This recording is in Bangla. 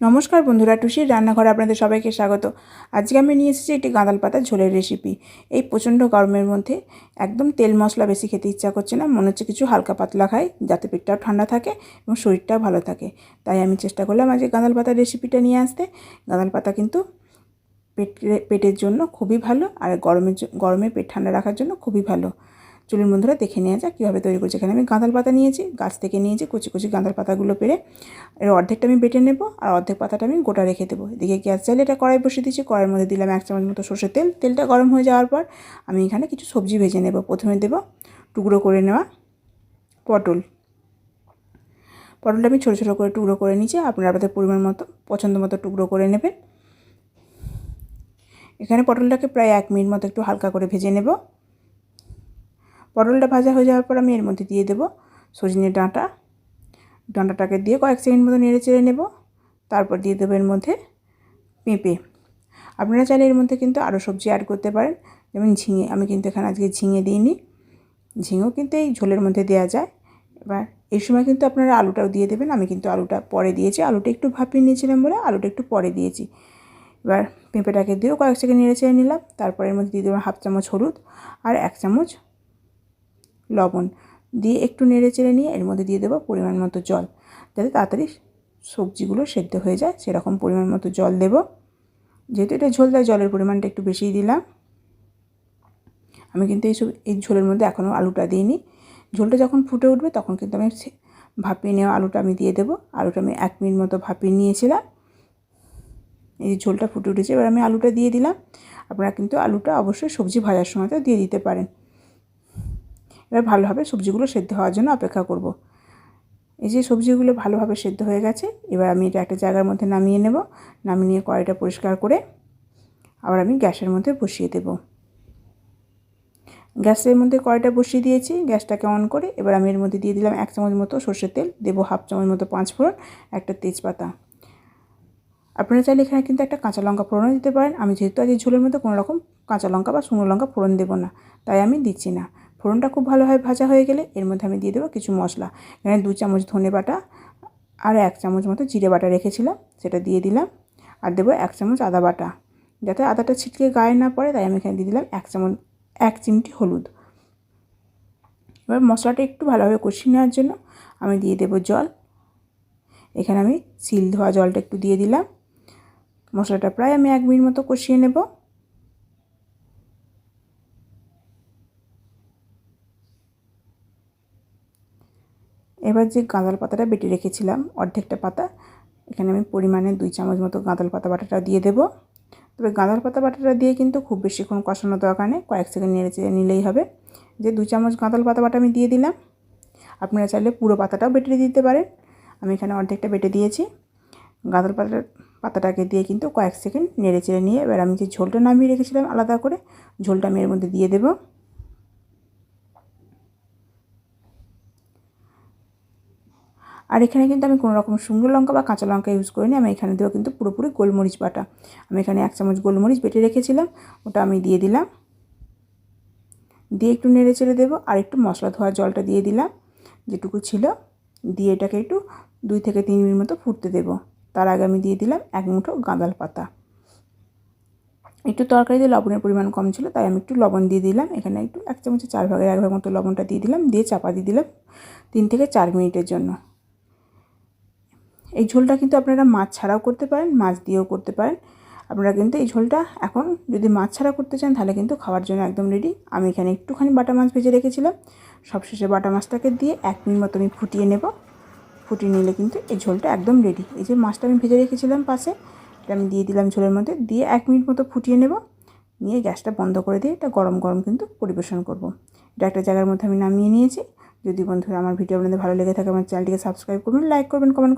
নমস্কার বন্ধুরা, টুসির রান্নাঘরে আপনাদের সবাইকে স্বাগত। আজকে আমি নিয়ে এসেছি একটি গাঁদাল পাতার ঝোলের রেসিপি এই প্রচণ্ড গরমের মধ্যে একদম তেল মশলা বেশি খেতে ইচ্ছা করছে না, মনে হচ্ছে কিছু হালকা পাতলা খাই, যাতে পেটটাও ঠান্ডা থাকে এবং শরীরটাও ভালো থাকে। তাই আমি চেষ্টা করলাম আজকে গাঁদাল পাতার রেসিপিটা নিয়ে আসতে। গাঁদাল পাতা কিন্তু পেট, পেটের জন্য খুবই ভালো আর গরমের গরমে পেট ঠান্ডা রাখার জন্য খুবই ভালো। চলুন বন্ধুরা দেখে নেওয়া যাক কীভাবে তৈরি করছি। এখানে আমি গাঁদাল পাতা নিয়েছি, গাছ থেকে নিয়েছি, কুচি কুচি গাঁদাল পাতাগুলো পেরে এর অর্ধেকটা আমি বেটে নেব আর অর্ধেক পাতাটা আমি গোটা রেখে দেবো। এদিকে গ্যাস চাইলে এটা কড়াই বসিয়ে দিচ্ছি কড়াইয়ের মধ্যে দিলাম এক চামচ মতো সর্ষের তেল। তেলটা গরম হয়ে যাওয়ার পর আমি এখানে কিছু সবজি ভেজে নেব। প্রথমে দেব টুকরো করে নেওয়া পটল। পটলটা আমি ছোটো ছোটো করে টুকরো করে নিচ্ছি আপনারা আপনাদের পরিমাণ মতো, পছন্দ মতো টুকরো করে নেবেন। এখানে পটলটাকে প্রায় এক মিনিট মতো একটু হালকা করে ভেজে নেব। পটলটা ভাজা হয়ে যাওয়ার পর আমি এর মধ্যে দিয়ে দেবো সজনে ডাঁটা। ডাঁটাটাকে দিয়ে কয়েক সেকেন্ড মতো নেড়ে চেড়ে নেব। তারপর দিয়ে দেবো এর মধ্যে পেঁপে। আপনারা চাইলে এর মধ্যে কিন্তু আরও সবজি অ্যাড করতে পারেন। যেমন ঝিঙে, আমি কিন্তু এখানে আজকে ঝিঙে দিইনি। ঝিঙেও কিন্তু এই ঝোলের মধ্যে দেওয়া যায়। এবার এই সময় কিন্তু আপনারা আলুটাও দিয়ে দেবেন। আমি কিন্তু আলুটা পরে দিয়েছি। আলুটা একটু ভাপিয়ে নিয়েছিলাম বলে আলুটা একটু পরে দিয়েছি। এবার পেঁপেটাকে দিয়েও কয়েক সেকেন্ড নেড়ে চেড়ে নিলাম। তারপর এর মধ্যে দিয়ে দেবো হাফ চামচ হলুদ আর এক চামচ লবণ দিয়ে একটু নেড়ে চেড়ে নিয়ে এর মধ্যে দিয়ে দেবো পরিমাণ মতো জল। যাতে তাড়াতাড়ি সবজিগুলো সেদ্ধ হয়ে যায়, সেরকম পরিমাণ মতো জল দেব। যেহেতু এটা ঝোল দেয় জলের পরিমাণটা একটু বেশিই দিলাম। আমি কিন্তু এইসব এই ঝোলের মধ্যে এখনও আলুটা দিইনি। ঝোলটা যখন ফুটে উঠবে, তখন কিন্তু আমি ভাপিয়ে নেওয়া আলুটা আমি দিয়ে দেবো। আলুটা আমি এক মিনিট মতো ভাপিয়ে নিয়েছিলাম। এই ঝোলটা ফুটে উঠেছে, এবার আমি আলুটা দিয়ে দিলাম। আপনারা কিন্তু আলুটা অবশ্যই সবজি ভাজার সময় দিয়ে দিতে পারেন। এবার ভালোভাবে সবজিগুলো সেদ্ধ হওয়ার জন্য অপেক্ষা করব। এই যে সবজিগুলো ভালোভাবে সেদ্ধ হয়ে গেছে, এবার আমি এটা একটা জায়গার মধ্যে নামিয়ে নেব। নামিয়ে নিয়ে কড়াইটা পরিষ্কার করে আবার আমি গ্যাসের মধ্যে বসিয়ে দেব। গ্যাসের মধ্যে কড়াইটা বসিয়ে দিয়েছি, গ্যাসটাকে অন করে এবার আমি এর মধ্যে দিয়ে দিলাম এক চামচ মতো সর্ষের তেল, দেবো হাফ চামচ মতো পাঁচ ফোড়ন, একটা তেজপাতা। আপনারা চাইলে এখানে কিন্তু একটা কাঁচা লঙ্কা ফোড়নও দিতে পারেন। আমি যেহেতু আজ ঝোলের মধ্যে কোনো রকম কাঁচা লঙ্কা বা শুকনো লঙ্কা ফোড়ন দেবো না, তাই আমি দিচ্ছি না। ফোড়নটা খুব ভালোভাবে ভাজা হয়ে গেলে। এর মধ্যে আমি দিয়ে দেবো কিছু মশলা। এখানে দু চামচ ধনে বাটা আর এক চামচ মতো জিরে বাটা রেখেছিলাম, সেটা দিয়ে দিলাম। আর দেবো এক চামচ আদা বাটা। যাতে আদাটা ছিটকে গায়ে না পড়ে, তাই আমি এখানে দিয়ে দিলাম এক চামচ, এক চিমটি হলুদ। এবার মশলাটা একটু ভালোভাবে কষিয়ে নেওয়ার জন্য আমি দিয়ে দেবো জল। এখানে আমি সিল ধোয়া জলটা একটু দিয়ে দিলাম। মশলাটা প্রায় আমি এক মিনিট মতো কষিয়ে নেব। এবার যে গাঁদাল পাতাটা বেটে রেখেছিলাম, অর্ধেকটা পাতা, এখানে আমি পরিমাণে দুই চামচ মতো গাঁদাল পাতা বাটাটা দিয়ে দেবো। তবে গাঁদাল পাতা বাটাটা দিয়ে কিন্তু খুব বেশিক্ষণ কষানো দরকার নেই, কয়েক সেকেন্ড নেড়ে নিলেই হবে। যে দু চামচ গাঁদাল পাতা বাটা আমি দিয়ে দিলাম, আপনারা চাইলে পুরো পাতাটাও বেটে দিতে পারেন। আমি এখানে অর্ধেকটা বেটে দিয়েছি। গাঁদাল পাতা পাতাটাকে দিয়ে কিন্তু কয়েক সেকেন্ড নেড়ে চেড়ে নিয়ে, এবার আমি যে ঝোলটা নামিয়ে রেখেছিলাম আলাদা করে, ঝোলটা আমি এর মধ্যে দিয়ে দেবো। আর এখানে কিন্তু আমি কোনো রকম শুকনো লঙ্কা বা কাঁচা লঙ্কা ইউজ করিনি। আমি এখানে দেবো কিন্তু পুরোপুরি গোলমরিচ বাটা। আমি এখানে এক চামচ গোলমরিচ বেটে রেখেছিলাম, ওটা আমি দিয়ে দিলাম। দিয়ে একটু নেড়ে চেড়ে দেবো আর একটু মশলা ধোয়ার জলটা দিয়ে দিলাম, যেটুকু ছিল। দিয়ে এটাকে একটু দুই থেকে তিন মিনিট মতো ফুটতে দেবো। তার আগে আমি দিয়ে দিলাম এক মুঠো গাঁদাল পাতা। একটু তরকারিতে লবণের পরিমাণ কম ছিল, তাই আমি একটু লবণ দিয়ে দিলাম। এখানে একটু এক চামচের চার ভাগের এক ভাগ মতো লবণটা দিয়ে দিলাম, দিয়ে চাপা দিয়ে দিলাম তিন থেকে চার মিনিটের জন্য। এই ঝোলটা কিন্তু আপনারা মাছ ছাড়াও করতে পারেন, মাছ দিয়েও করতে পারেন। আপনারা কিন্তু এই ঝোলটা এখন যদি মাছ ছাড়া করতে চান, তাহলে কিন্তু খাওয়ার জন্য একদম রেডি আমি এখানে একটুখানি বাটা মাছ ভেজে রেখেছিলাম। সবশেষে বাটা মাছটাকে দিয়ে এক মিনিট মতো আমি ফুটিয়ে নেব। ফুটিয়ে নিলে কিন্তু এই ঝোলটা একদম রেডি এই যে মাছটা আমি ভেজে রেখেছিলাম পাশে, এটা আমি দিয়ে দিলাম ঝোলের মধ্যে। দিয়ে এক মিনিট মতো ফুটিয়ে নেব। নিয়ে গ্যাসটা বন্ধ করে দিয়ে এটা গরম গরম কিন্তু পরিবেশন করব। এটা একটা জায়গার মধ্যে আমি নামিয়ে নিয়েছি। যদি বন্ধুরা আমার ভিডিও আপনাদের ভালো লেগে থাকে, আমার চ্যানেলটিকে সাবস্ক্রাইব করবেন লাইক করবেন কমেন্ট